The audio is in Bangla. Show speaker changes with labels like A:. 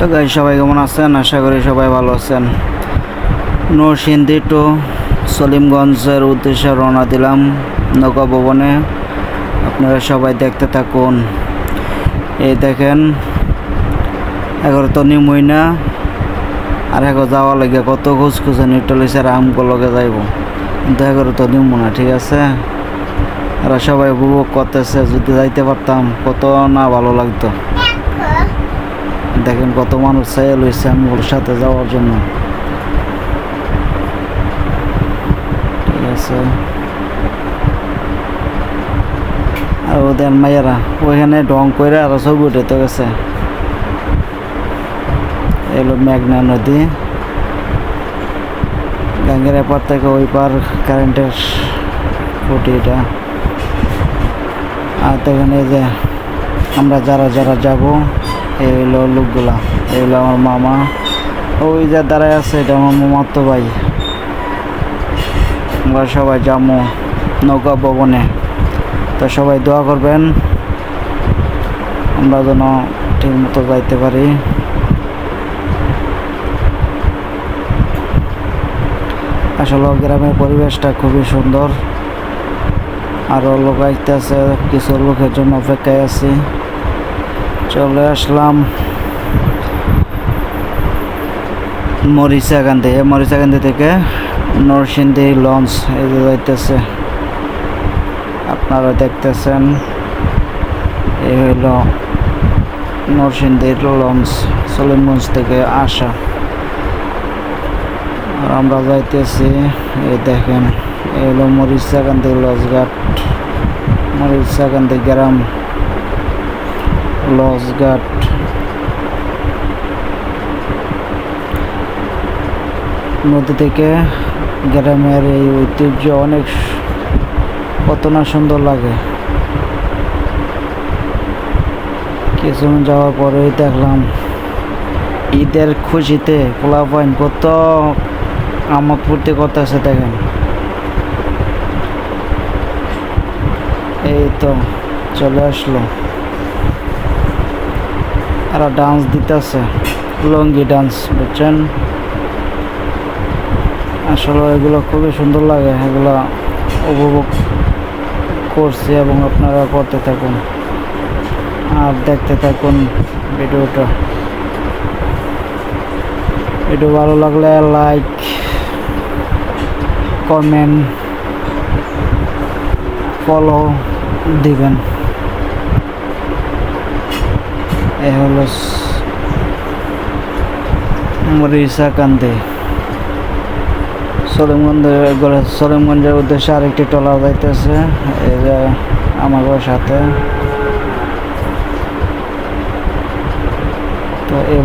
A: তো গাই সবাই কেমন আছেন? আশা করি সবাই ভালো আছেন। নরসিংদী টু সলিমগঞ্জের উদ্দেশ্যে রওনা দিলাম নৌকা ভবনে। আপনারা সবাই দেখতে থাকুন। এই দেখেন, এগারো তো নিমই না, আর এগো যাওয়া লাগে কত খোঁজ খুঁজে নিউট্রালিসের আমগুলো লগে যাইব। কিন্তু এগারো তো নিমু না, ঠিক আছে? এরা সবাই উপভোগ করতেছে, যদি যাইতে পারতাম, কত না ভালো লাগতো। দেখেন কত মানুষ চাই লইছে আমগুলোর সাথে যাওয়ার জন্য। ঠিক আছে। আর ওদের মাইয়ারা ওইখানে ডং করে আরও ছবি উঠে গেছে। এলো মেঘনা নদী। গাঙ্গের এপার থেকে ওই পার কারেন্টের খুঁটি এটা। আর দেখেন এই যে আমরা যারা যারা যাব এই হলো লোকগুলা, এই আমার মামা। ওই যে দাঁড়ায় আছে, এটা আমার মামাতো ভাই। আমরা সবাই যাব নৌকা ভবনে। তো সবাই দোয়া করবেন, আমরা যেন ঠিক মতো যাইতে পারি। আসলে গ্রামের পরিবেশটা খুবই সুন্দর। আরও লোক আসতেছে কিছু লোকের জন্য অপেক্ষায় আছি। চলে আসলাম মরিচাকান্দি এই মরিচাকান্দি থেকে নরসিংদী লঞ্চ এই যাইতেছে। আপনারা দেখতেছেন, এই হইল নরসিংদীর লঞ্চ, সলিমগঞ্জ থেকে আসা। আর আমরা যাইতেছি, এই দেখেন, এই হলো মরিচাকান্দি লঞ্চঘাট মরিচাকান্দি গ্রাম। লঞ্চঘাট নদী থেকে গ্রামের এই ঐতিহ্য অনেক কত না সুন্দর লাগে। কিছুক্ষণ যাওয়ার পরেই দেখলাম ঈদের খুশিতে পোলা পাইন কত আমোদ ফুর্তি করতেছে দেখেন। এই তো চলে আসলো। এরা ডান্স দিতেছে, লঙ্গি ডান্স বুঝছেন? আসলে এগুলো খুবই সুন্দর লাগে, এগুলো উপভোগ করছি এবং আপনারা করতে থাকুন আর দেখতে থাকুন ভিডিওটা। ভিডিও ভালো লাগলে লাইক কমেন্ট ফলো দিবেন। এ হলো মরিচাকান্দি সলিমগঞ্জের সলিমগঞ্জের উদ্দেশ্যে আরেকটি টলা যাইতেছে, এই যে আমাদের সাথে। তো এই